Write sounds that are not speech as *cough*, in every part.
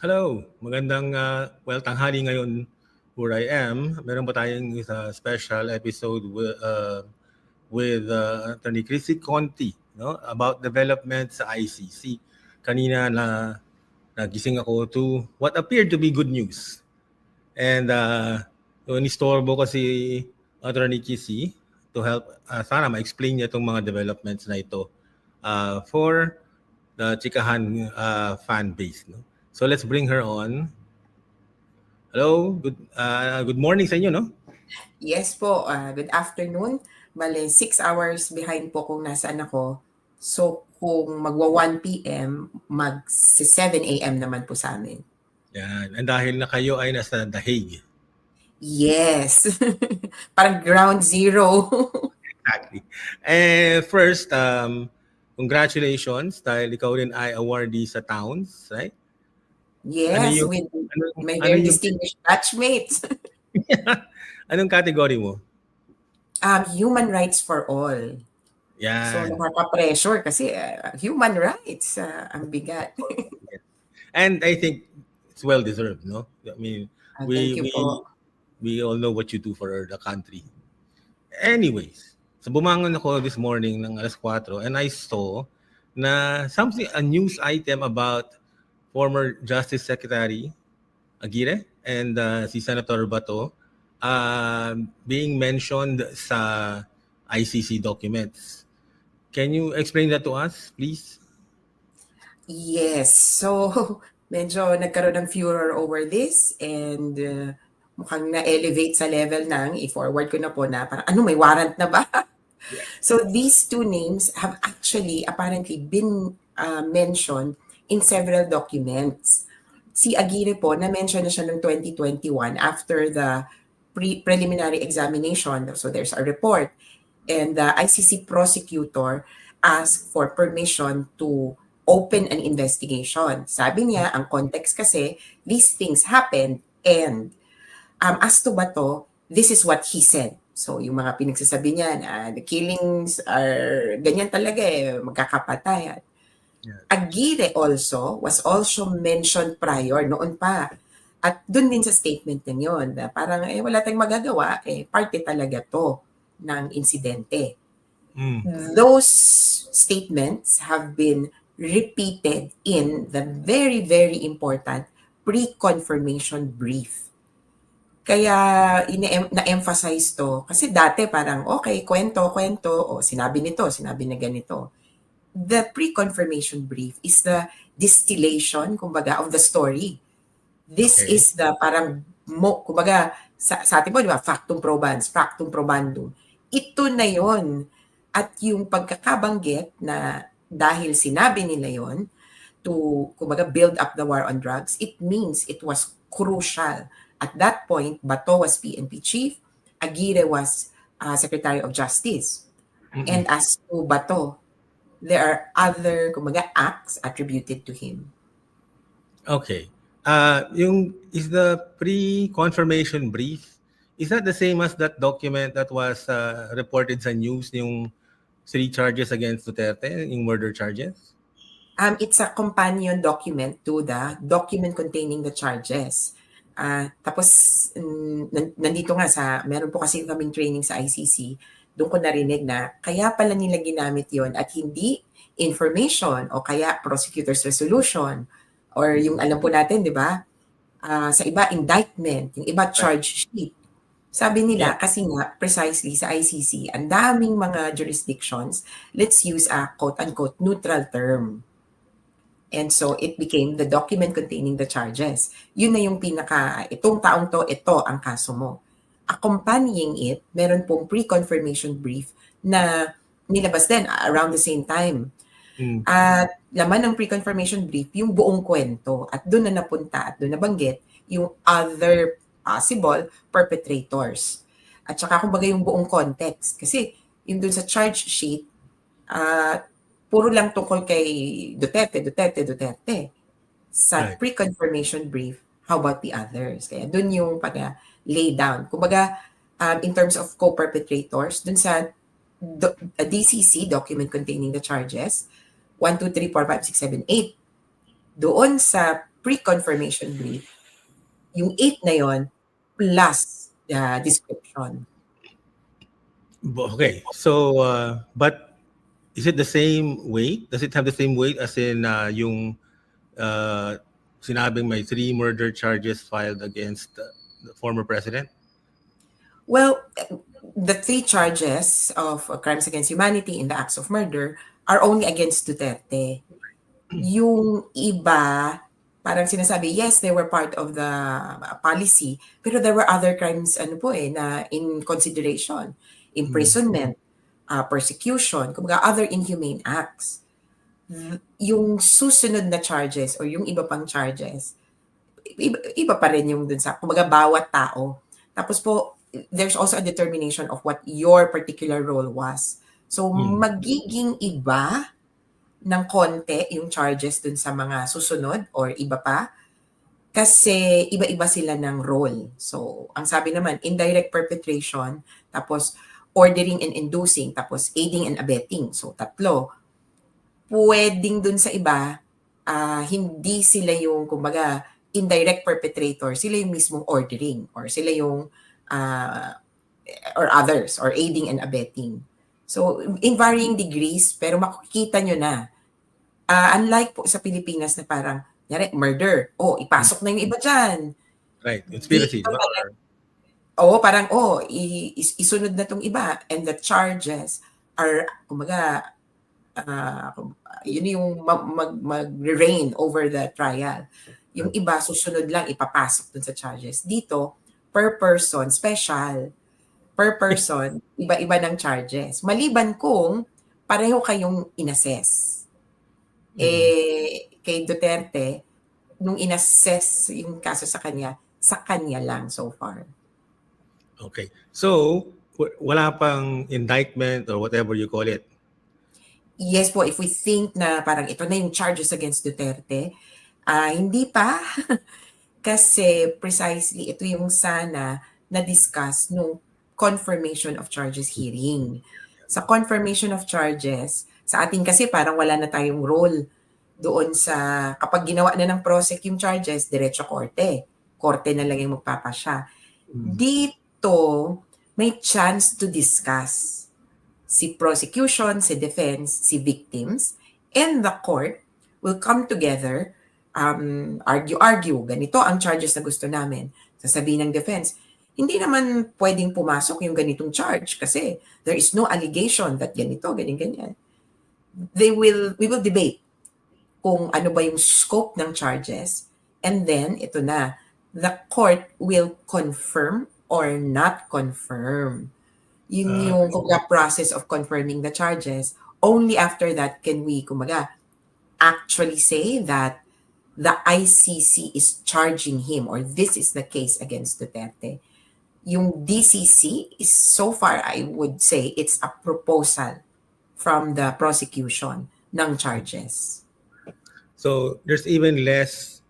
Hello, magandang uh, well tanghali ngayon where I am. Meron pa tayong uh, special episode with, uh, with uh, Attorney Chrissy Conti no about development sa ICC. Kanina na nagising ako to what appeared to be good news. And uh, yung nistorbo ko si Attorney Chrissy to help uh, sana ma-explain niya itong mga developments na ito uh, for the Chikahan uh, fan base. No? So let's bring her on. Hello, good uh, good morning sa inyo, no? Yes po, ah, good afternoon. Bale, 6 hours behind po kung nasaan ako. So, kung magwa 1 p.m., mag 7 a.m. naman po sa amin. Yan. And dahil na kayo ay nasa The Hague. Yes! *laughs* Parang ground zero. *laughs* Exactly. Eh, first, um, congratulations dahil ikaw rin ay awardee sa Towns, right? Yes, yung- with Ano, my ano very yung- distinguished batchmates. *laughs* *laughs* anong category mo? um, human rights for all. So, Yan. nakaka-pressure kasi ah, human rights, ah, ang bigat. *laughs* And I think it's well deserved, no? I mean, Ah, we we po. we all know what you do for the country. Anyways, so bumangon ako this morning ng alas 4 and I saw na something a news item about former Justice Secretary Aguirre and uh, si Senator Bato uh, being mentioned sa ICC documents. Can you explain that to us, please? Yes. So, *laughs* medyo nagkaroon ng furor over this and uh, mukhang na-elevate sa level ng, i-forward ko na po na parang, ano, may warrant na ba? *laughs* so, these two names have actually apparently been uh, mentioned in several documents. Si Aguirre po, na-mention na siya noong 2021 after the pre- preliminary examination. So, there's a report. And the ICC prosecutor asked for permission to open an investigation. Sabi niya, ang context kasi, these things happened and um, as to ba to, this is what he said. So, yung mga pinagsasabi niya na the killings are ganyan talaga eh, magkakapatayan. Aguirre also was also mentioned prior, noon pa. At dun din sa statement na yun, na parang eh, wala tayong magagawa, eh, parte talaga to ng insidente Mm. those statements have been repeated in the very, very important pre-confirmation brief. Kaya na-emphasize to. Kasi dati parang, okay, kwento, kwento, o sinabi nito, sinabi na ganito. The pre-confirmation brief is the distillation, kumbaga, of the story. This Okay. is the parang, mo, kumbaga, sa, sa atin po, di ba, factum probans, factum probandum. Ito na yon at yung pagkakabanggit na dahil sinabi nila yon to kumbaga build up the war on drugs, it means it was crucial. At that point, Bato was PNP chief, Aguirre was uh, Secretary of Justice. Mm-mm. And as to Bato, there are other kumbaga acts attributed to him. Okay. Uh, yung is the pre-confirmation brief is that the same as that document that was uh, reported sa news yung three charges against Duterte, yung murder charges? Um, it's a companion document to the document containing the charges. Ah, tapos, nan- nandito nga sa, meron po kasi kaming training sa ICC, doon ko narinig na kaya pala nila ginamit yon at hindi information o kaya prosecutor's resolution or yung alam po natin, di ba? Ah, sa iba, indictment, yung iba, charge sheet. Sabi nila, kasi nga, precisely sa ICC, ang daming mga jurisdictions, let's use a quote-unquote neutral term. And so it became the document containing the charges. Yun na yung pinaka, itong taong to, ito ang kaso mo. Accompanying it, meron pong pre-confirmation brief na nilabas din around the same time. Mm. At laman ng pre-confirmation brief, yung buong kwento. At doon na napunta at doon nabanggit yung other possible perpetrators. At saka kumbaga yung buong context. Kasi yung doon sa charge sheet, ah, puro lang tungkol kay Duterte, Duterte, Duterte. Sa Right. pre-confirmation brief, how about the others? Kaya doon yung pag lay down. Kumbaga, um, in terms of co-perpetrators, dun sa do- a DCC, document containing the charges, 1, 2, 3, 4, 5, 6, 7, 8. Doon sa pre-confirmation brief, yung 8 na yon plus the description. Okay. So, uh, but is it the same weight? Does it have the same weight as in uh, yung uh, sinabing may three murder charges filed against uh, the former president? Well, the three charges of crimes against humanity in the acts of murder are only against Duterte. Yung iba, parang sinasabi, yes, they were part of the policy, pero there were other crimes, ano po eh, na in consideration. Imprisonment, uh, persecution, kumbaga other inhumane acts. Yung susunod na charges or yung iba pang charges, iba, iba pa rin yung dun sa, kumbaga bawat tao. Tapos po, there's also a determination of what your particular role was. So, Hmm. magiging iba ng konti yung charges dun sa mga susunod or iba pa kasi iba-iba sila ng role. So, ang sabi naman, indirect perpetration, tapos ordering and inducing, tapos aiding and abetting. So, tatlo. Pwedeng dun sa iba, ah, hindi sila yung, kumbaga, indirect perpetrator, sila yung mismong ordering or sila yung uh, or others or aiding and abetting. So in varying degrees pero makikita nyo na uh, unlike po sa Pilipinas na parang yari, murder. Oh, ipasok na yung iba dyan. Right. Conspiracy. Oo, parang, oh, is- isunod na tong iba. And the charges are, kumaga, ah, kum- yun yung mag, mag, mag-reign over the trial. Yung iba, susunod lang, ipapasok dun sa charges. Dito, per person, special. Per person, *laughs* iba-iba ng charges. Maliban kung pareho kayong inassess. Eh, kay Duterte, nung inassess yung kaso sa kanya, sa kanya lang so far. Okay. So, wala pang indictment or whatever you call it. Yes po, if we think na parang ito na yung charges against Duterte, ah hindi pa. *laughs* Kasi precisely ito yung sana na-discuss nung confirmation of charges hearing. Sa confirmation of charges, sa atin kasi parang wala na tayong role doon sa kapag ginawa na ng prosec yung charges, diretso korte. Korte na lang yung magpapasya. Dito, may chance to discuss si prosecution, si defense, si victims, and the court will come together, um, argue-argue, ganito ang charges na gusto namin. Sasabihin ng defense, hindi naman pwedeng pumasok yung ganitong charge kasi there is no allegation that ganito, ganyan-ganyan. They will, we will debate kung ano ba yung scope ng charges and then ito na, the court will confirm or not confirm. Yun Ah, yung kumbaga, process of confirming the charges. Only after that can we, kumaga, actually say that the ICC is charging him or this is the case against Duterte. Yung DCC is so far, I would say, it's a proposal from the prosecution ng charges. So, there's even less.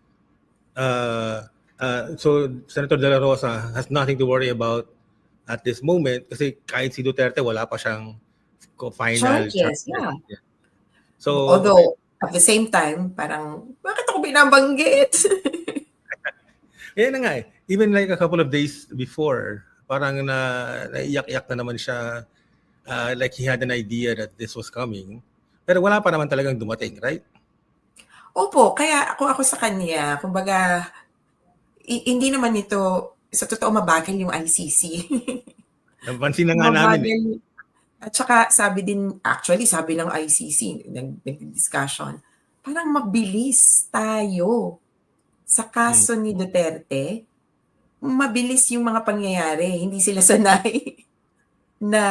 Uh, uh, so, Senator De La Rosa has nothing to worry about at this moment kasi kahit si Duterte, wala pa siyang final Charges, yeah. So, Although, at the same time, parang, ako binabanggit? *laughs* Yan na nga eh. Even like a couple of days before, parang na naiyak-iyak na naman siya. uh, like he had an idea that this was coming. Pero wala pa naman talagang dumating, right? Opo, kaya ako ako sa kanya, kumbaga, hindi naman ito, sa totoo mabagal yung ICC. *laughs* Napansin na nga namin. eh. Mabagal. At saka sabi din, actually sabi ng ICC, nag- nag-discussion, parang mabilis tayo sa kaso ni Duterte. Mabilis yung mga pangyayari. Hindi sila sanay *laughs* na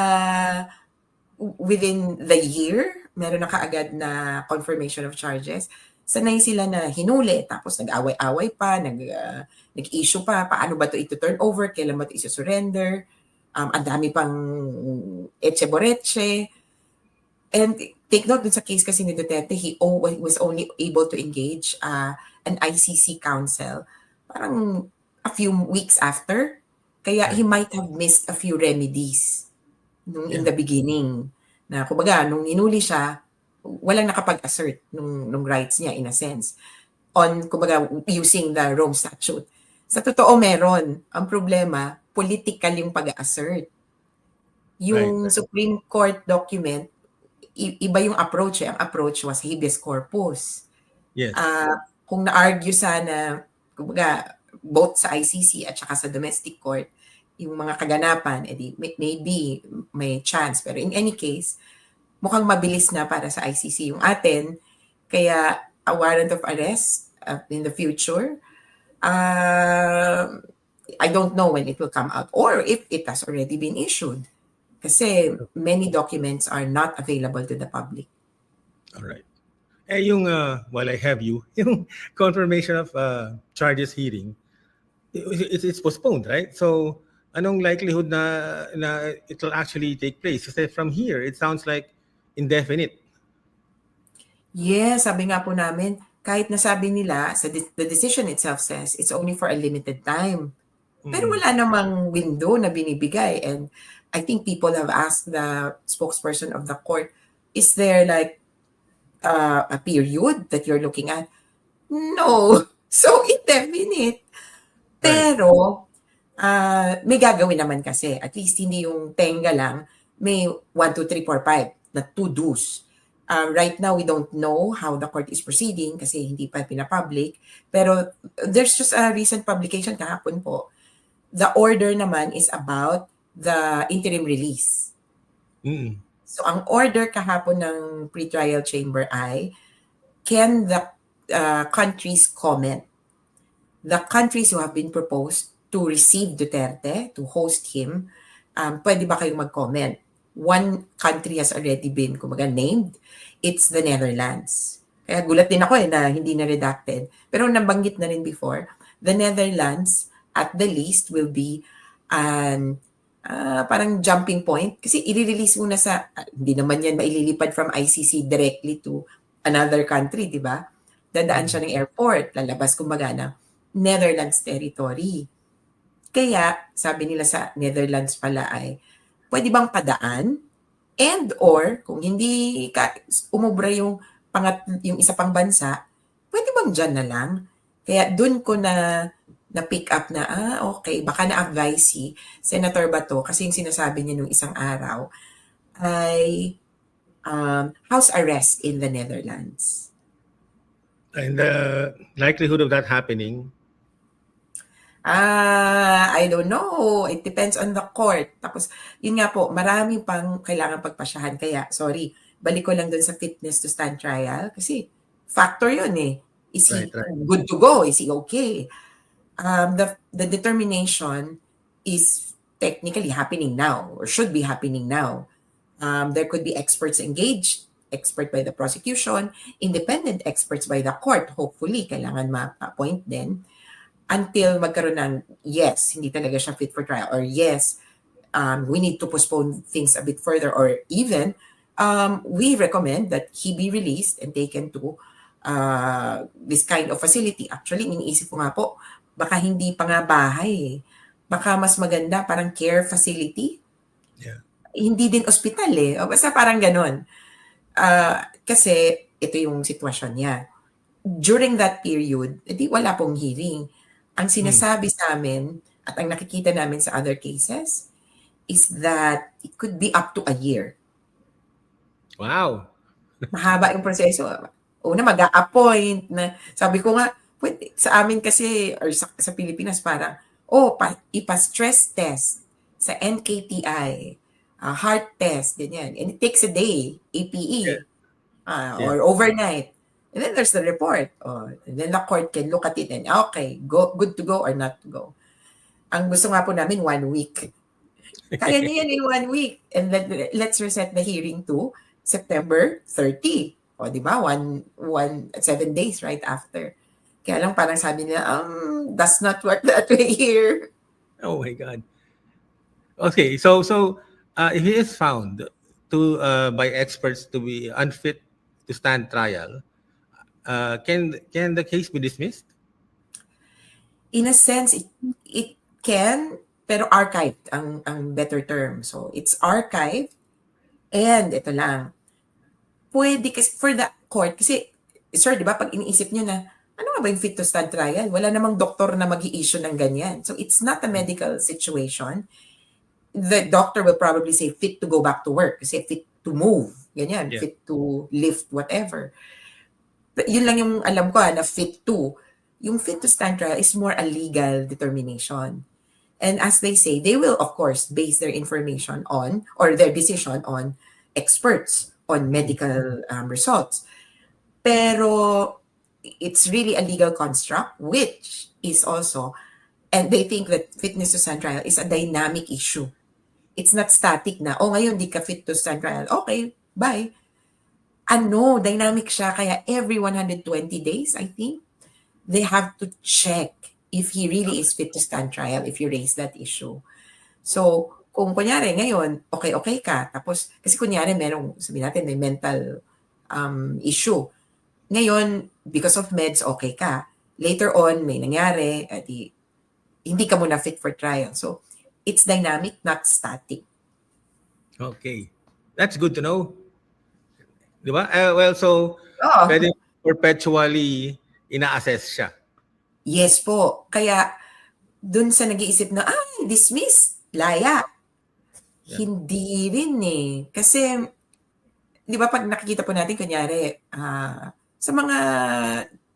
within the year, meron na kaagad na confirmation of charges. Sanay sila na hinuli, tapos nag-away-away pa, nag, ah, nag-issue pa, paano ba ito ito-turn over, kailan ba ito isi-surrender, um, ang dami pang etche boreche. And take note dun sa case kasi ni Duterte, he o- was only able to engage uh, an ICC counsel parang a few weeks after. Kaya he might have missed a few remedies nung in the beginning. Na kumbaga, nung inuli siya, walang nakapag-assert nung, nung rights niya in a sense. on, kumbaga, using the Rome Statute. Sa totoo, meron. Ang problema, political yung pag-assert. Yung Right. Supreme Court document, iba yung approach. Eh. Ang approach was habeas corpus. Yes. Ah, kung na-argue sana, kumbaga, both sa ICC at saka sa domestic court, yung mga kaganapan, edi, may, maybe may chance. Pero in any case, mukhang mabilis na para sa ICC yung atin. Kaya a warrant of arrest uh, in the future, uh, I don't know when it will come out or if it has already been issued. Kasi many documents are not available to the public. All right. Eh, yung, uh, while I have you, *laughs* yung confirmation of uh, charges hearing, i- it's, it's postponed, right? So, anong likelihood na, na it will actually take place? Kasi from here, it sounds like indefinite. Yes, sabi nga po namin, kahit nasabi nila, sa de- the decision itself says it's only for a limited time. Pero Mm. wala namang window na binibigay. And I think people have asked the spokesperson of the court, is there like uh, a period that you're looking at? No. *laughs* So indefinite. Pero uh, may gagawin naman kasi. At least hindi yung tenga lang. May 1, 2, 3, 4, 5 na to do's. Uh, right now, we don't know how the court is proceeding kasi hindi pa pinapublic. Pero there's just a recent publication kahapon po. The order naman is about the interim release. Mm. So ang order kahapon ng pretrial chamber ay can the uh, countries comment? The countries who have been proposed to receive Duterte, to host him, um, pwede ba kayong mag-comment? One country has already been kumaga, named. It's the Netherlands. Kaya gulat din ako eh na hindi na redacted. Pero nabanggit na rin before, the Netherlands at the least will be an ah, parang jumping point kasi i-release muna sa ah, hindi naman yan maililipad from ICC directly to another country, di ba? Dadaan siya ng airport, lalabas kumbaga ng Netherlands territory. Kaya, sabi nila sa Netherlands pala ay, pwede bang padaan? And or, kung hindi ka, umubra yung, pangat, yung isa pang bansa, pwede bang dyan na lang? Kaya dun ko na na pick up na, ah, okay, baka na-advise si Senator Bato kasi yung sinasabi niya nung isang araw ay um, house arrest in the Netherlands. And the likelihood of that happening, Ah, I don't know. It depends on the court. Tapos, yun nga po, marami pang kailangan pagpasyahan. Kaya, sorry, balik ko lang dun sa fitness to stand trial kasi factor yun eh. Is he Right, right. good to go? Is he okay? Um, the, the determination is technically happening now or should be happening now. Um, there could be experts engaged, expert by the prosecution, independent experts by the court, hopefully, kailangan ma-appoint din until magkaroon ng yes, hindi talaga siya fit for trial or yes, um, we need to postpone things a bit further or even um, we recommend that he be released and taken to uh, this kind of facility. Actually, iniisip ko nga po, baka hindi pa nga bahay eh. Baka mas maganda parang care facility. Yeah. Hindi din ospital eh. O basta parang ganun. Ah, kasi ito yung sitwasyon niya. During that period, edi wala pong hearing. Ang sinasabi sa amin at ang nakikita namin sa other cases is that it could be up to a year. wow. Mahaba yung proseso. Una, mag-a-appoint na, sabi ko nga, pwede, sa amin kasi, or sa, sa Pilipinas, parang, oh, pa, ipa-stress test sa NKTI, ah, heart test, ganyan. And it takes a day, APE, Yeah. ah, Yeah. or overnight. And then there's the report. Oh, and then the court can look at it and, okay, go, good to go or not to go. Ang gusto nga po namin, one week. Kaya niya yan in one week. And then let's reset the hearing to September 30. O, di ba? One, one, seven days right after. Kaya lang parang sabi niya, um, does not work that way here. Oh my God. Okay, so so uh, if he is found to uh, by experts to be unfit to stand trial, uh, can can the case be dismissed? In a sense, it, it can, pero archived ang, ang better term. So, it's archived and ito lang, pwede kasi for the court, kasi, sir, di ba, pag iniisip nyo na, ano nga ba yung fit to stand trial? Wala namang doktor na mag issue ng ganyan. So it's not a medical situation. The doctor will probably say fit to go back to work, say fit to move, ganyan, Yeah. fit to lift, whatever. But yun lang yung alam ko ah, na fit to. Yung fit to stand trial is more a legal determination. And as they say, they will, of course, base their information on or their decision on experts, on medical um, results. Pero it's really a legal construct, which is also, and they think that fitness to stand trial is a dynamic issue. It's not static na, oh, ngayon di ka fit to stand trial. Okay, bye. Ano, dynamic siya. Kaya every 120 days, I think, they have to check if he really is fit to stand trial if you raise that issue. So, kung kunyari ngayon, okay-okay ka, tapos, kasi kunyari merong, sabi natin, may mental um, issue. Ngayon, because of meds, okay ka. Later on, may nangyari, edi, hindi ka muna fit for trial. So, it's dynamic, not static. Okay. That's good to know. Di ba? Eh, well, so, Oh, pwede perpetually ina-assess siya. yes po. Kaya, dun sa nag-iisip na, ah, dismiss, laya. Yeah. Hindi rin eh. Kasi, di ba pag nakikita po natin, kunyari, ah, sa mga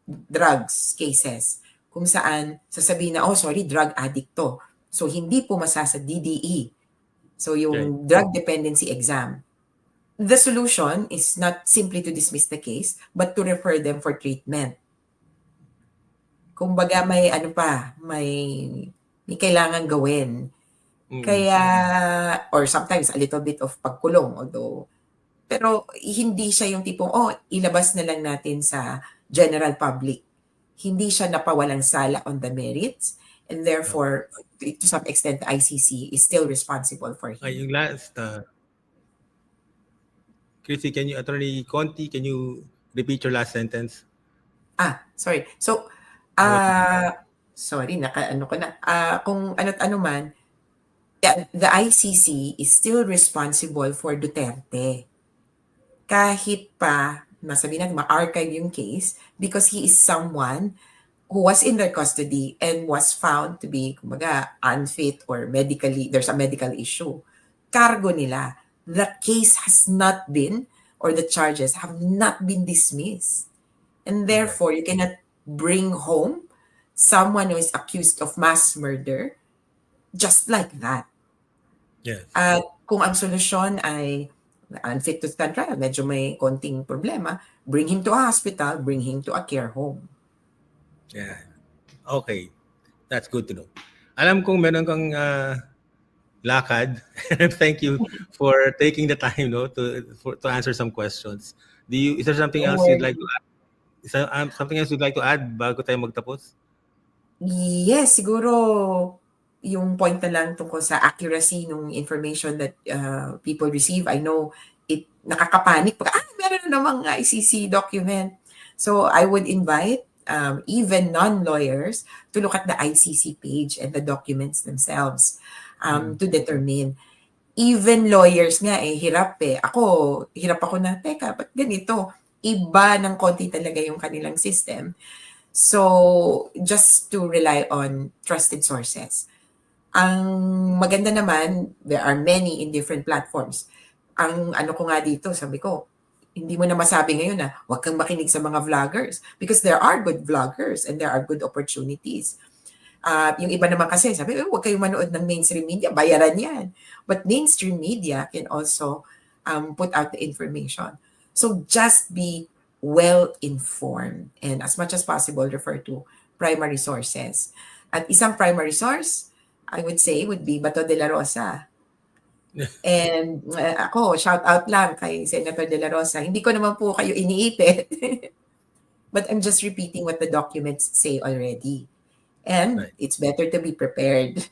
drugs cases, kung saan sasabihin na, oh, sorry, drug addict to. So, hindi po masa sa DDE. So, yung drug dependency exam. The solution is not simply to dismiss the case, but to refer them for treatment. Kumbaga may ano pa, may may kailangan gawin. Mm. Kaya, or sometimes a little bit of pagkulong, although, pero hindi siya yung tipong, oh, ilabas na lang natin sa general public. Hindi siya napawalang sala on the merits, and therefore, to some extent, the ICC is still responsible for him. Ay, yung last, uh, Chrissy, can you, Attorney Conti, can you repeat your last sentence? Ah, sorry. So, ah, sorry, naka ano ko na. Ah, kung ano't ano man, yeah, the ICC is still responsible for Duterte. Kahit pa, masabi natin, ma-archive yung case because he is someone who was in their custody and was found to be, kumbaga, unfit or medically, there's a medical issue. Cargo nila. The case has not been, or the charges have not been dismissed. And therefore, you cannot bring home someone who is accused of mass murder just like that. Yes. At kung ang solusyon ay unfit to stand trial, medyo may konting problema, bring him to a hospital, bring him to a care home. Yeah. Okay. That's good to know. Alam kong meron kang uh, lakad. *laughs* Thank you for taking the time no to for, to answer some questions. Do you is there something else you'd like to add? Is there um, something else you'd like to add bago tayo magtapos? Yes, siguro yung point na lang tungkol sa accuracy ng information that uh, people receive. I know it nakakapanik pag, ah, meron na namang ICC document. So I would invite um, even non-lawyers to look at the ICC page and the documents themselves um, to determine. Even lawyers nga eh, hirap eh. Ako, hirap ako na, teka, ba't ganito? Iba ng konti talaga yung kanilang system. So, just to rely on trusted sources. Ang maganda naman, there are many in different platforms. Ang ano ko nga dito, sabi ko, hindi mo na masabi ngayon na huwag kang makinig sa mga vloggers because there are good vloggers and there are good opportunities. Uh, yung iba naman kasi, sabi, huwag kayong manood ng mainstream media, bayaran yan. But mainstream media can also um, put out the information. So just be well-informed and as much as possible refer to primary sources. At isang primary source, I would say, would be Bato de la Rosa. *laughs* And uh, ako, shout out lang kay Senator de la Rosa. Hindi ko naman po kayo iniipit. *laughs* But I'm just repeating what the documents say already. And Right. it's better to be prepared.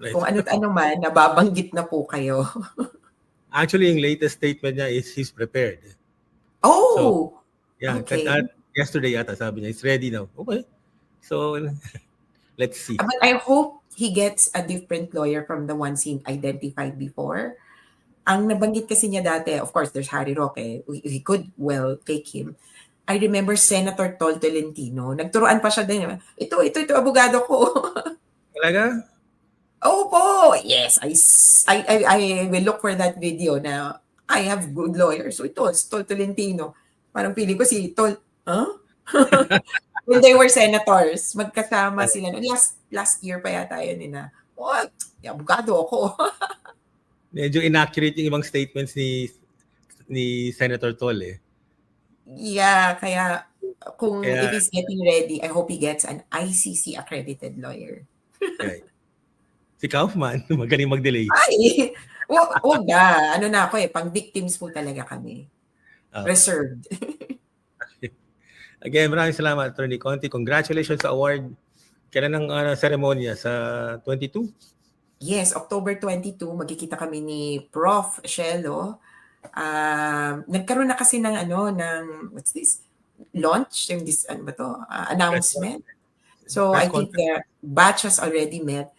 Right. Kung ano't ano man, nababanggit na po kayo. *laughs* Actually, yung latest statement niya is he's prepared. Oh! Yeah, Okay. yesterday yata sabi niya, it's ready now. Okay. So, let's see. But I hope he gets a different lawyer from the ones he identified before. Ang nabanggit kasi niya dati, of course, there's Harry Roque. We, we could well take him. I remember Senator Tol Tolentino. Nagturuan pa siya din. Ito, ito, ito, abogado ko. *laughs* Talaga? Opo! Yes, I, I, I, I will look for that video na I have good lawyers. So ito, Tol Tolentino. Parang pili ko si Tol, huh? *laughs* When they were senators, magkasama sila. Last last year pa yata yun, eh, na, what? Abogado ako. *laughs* Medyo inaccurate yung ibang statements ni ni Senator Tol eh. yeah, kaya kung Kaya- if he's getting ready, I hope he gets an ICC accredited lawyer. *laughs* Right. Si Kaufman, *laughs* magaling mag-delay. Ay! Wag, na. Ano na ako eh, pang victims po talaga kami. Ah. Reserved. Again, maraming salamat, Attorney Conti. Congratulations sa award. Kailan ang uh, seremonya? Sa 22? Yes, October 22, magkikita kami ni Prof. Shelo. Um, nagkaroon na kasi ng ano, ng, what's this? Launch? Yung this, ano ba to? Ah, announcement. So I think the batch has already met.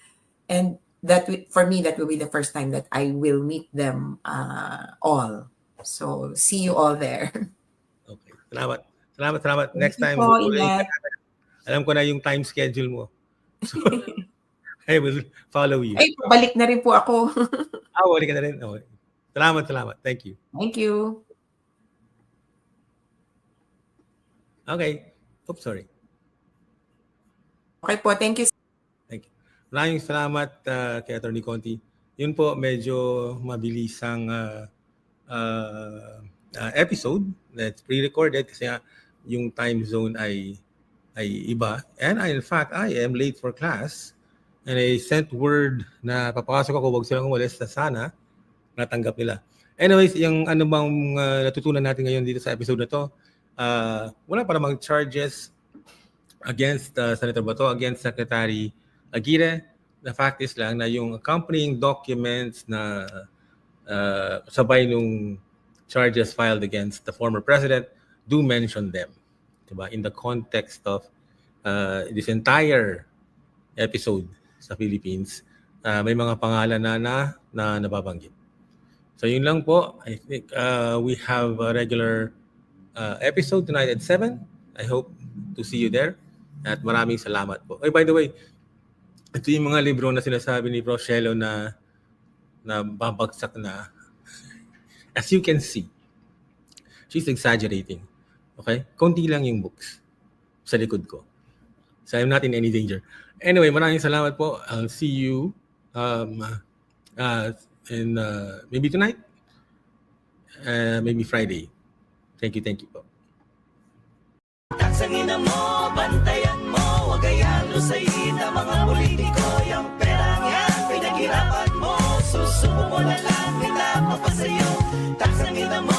And that for me, that will be the first time that I will meet them uh, all. So see you all there. *laughs* Okay. Salamat. Salamat, salamat. Next time, po, alam ko na yung time schedule mo. So, *laughs* I will follow you. Ay, balik na rin po ako. *laughs* Ah, wali ka na rin. Okay. Salamat, salamat. Thank you. Thank you. Okay. Oops, sorry. Okay po, thank you. Maraming salamat uh, kay Attorney Conti. Yun po, medyo mabilisang uh, uh, uh, episode that's pre-recorded kasi nga yung time zone ay ay iba. And I, in fact, I am late for class and I sent word na papasok ako, wag silang umalis na sana natanggap nila. Anyways, yung ano bang uh, natutunan natin ngayon dito sa episode na to, uh, wala pa namang charges against uh, Senator Bato, against Secretary Aguirre. The fact is lang na yung accompanying documents na uh, sabay nung charges filed against the former president do mention them. Diba? In the context of uh, this entire episode sa Philippines, uh, may mga pangalan na na, na nababanggit. So yun lang po. I think uh, we have a regular uh, episode tonight at 7. I hope to see you there. At maraming salamat po. Ay, by the way, ito yung mga libro na sinasabi ni Prof. Shelo na na babagsak na. *laughs* As you can see, she's exaggerating. Okay? Konti lang yung books sa likod ko. So I'm not in any danger. Anyway, maraming salamat po. I'll see you um, uh, in uh, maybe tonight, uh, maybe Friday. Thank you, thank you po. Taksangin mo, bantayan mo Huwag kayang lusayin ang mga politiko Yung perang yan, pinaghirapan mo Susubo mo na lang, papasayo Taksangin mo, bantayan mo